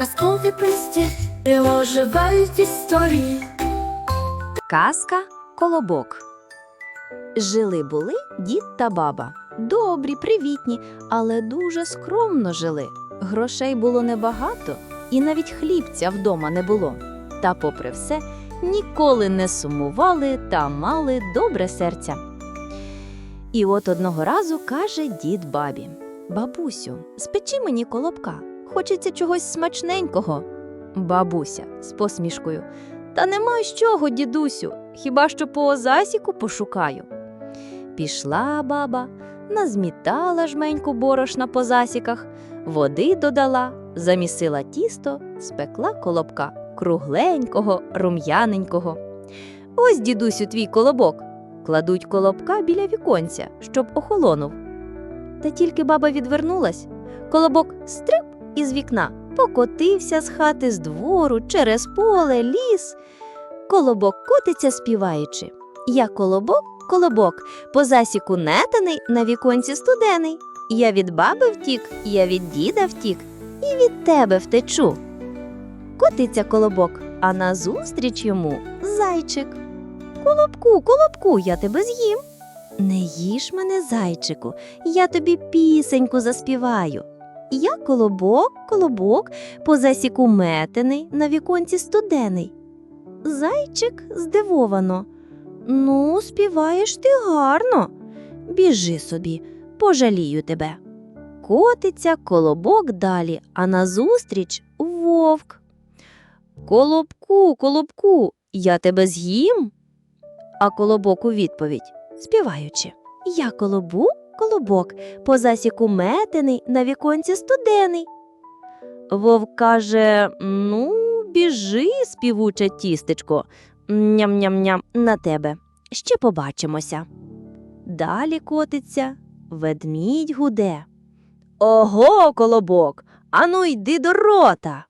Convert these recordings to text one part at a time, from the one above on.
казкові присті, оживають історії. Казка Колобок. Жили були дід та баба. Добрі, привітні, але дуже скромно жили. Грошей було небагато, і навіть хлібця вдома не було. Та, попри все, ніколи не сумували та мали добре серця. І от одного разу каже дід бабі: Бабусю, спечи мені колобка, хочеться чогось смачненького. Бабуся з посмішкою. Та нема з чого, дідусю, хіба що по засіку пошукаю. Пішла баба, назмітала жменьку борошна по засіках, води додала, замісила тісто, спекла колобка кругленького, рум'яненького. Ось, дідусю, твій колобок. Кладуть колобка біля віконця, щоб охолонув. Та тільки баба відвернулась, колобок стриб із вікна, покотився з хати з двору, через поле, ліс. Колобок котиться співаючи. Я колобок, колобок, по засіку нетаний, на віконці студений. Я від баби втік, я від діда втік, і від тебе втечу. Котиться колобок, а назустріч йому зайчик. Колобку, колобку, я тебе з'їм. Не їж мене, зайчику, я тобі пісеньку заспіваю. Я колобок, колобок, по засіку метений, на віконці студений. Зайчик здивовано. Ну, співаєш ти гарно. Біжи собі, пожалію тебе. Котиться колобок далі, а назустріч вовк. Колобку, колобку, я тебе з'їм. А колобок у відповідь, співаючи. Я колобок, колобок, по засіку метений, на віконці студений. Вовк каже: Ну, біжи, співуче тістечко, ням-ням-ням на тебе. Ще побачимося. Далі котиться, ведмідь гуде. Ого, колобок, ану йди до рота.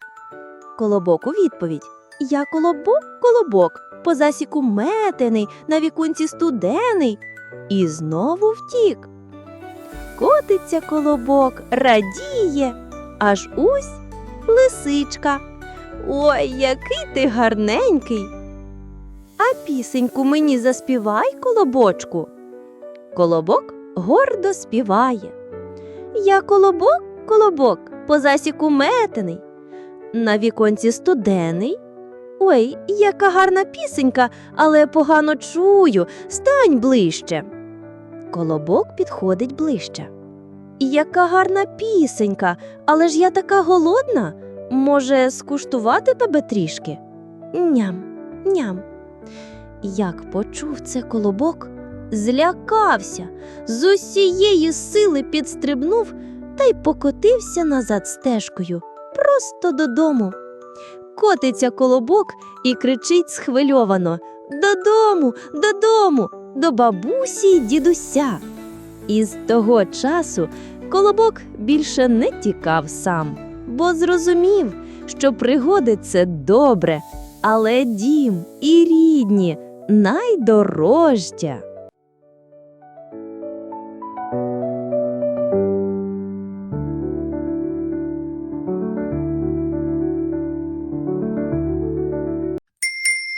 Колобок у відповідь. Я колобок, колобок, по засіку метений, на вікунці студений. І знову втік. Котиться колобок, радіє, аж ось лисичка. Ой, який ти гарненький. А пісеньку мені заспівай, колобочку. Колобок гордо співає. Я колобок, колобок, по засіку метений, на віконці студений. Ой, яка гарна пісенька, але погано чую. Стань ближче. Колобок підходить ближче. Яка гарна пісенька, але ж я така голодна. Може, скуштувати тебе трішки? Ням, ням. Як почув це колобок, злякався, з усієї сили підстрибнув та й покотився назад стежкою, просто додому. Котиться колобок і кричить схвильовано Додому, додому, до бабусі й дідуся. І з того часу колобок більше не тікав сам, бо зрозумів, що пригоди це добре, але дім і рідні найдорожче.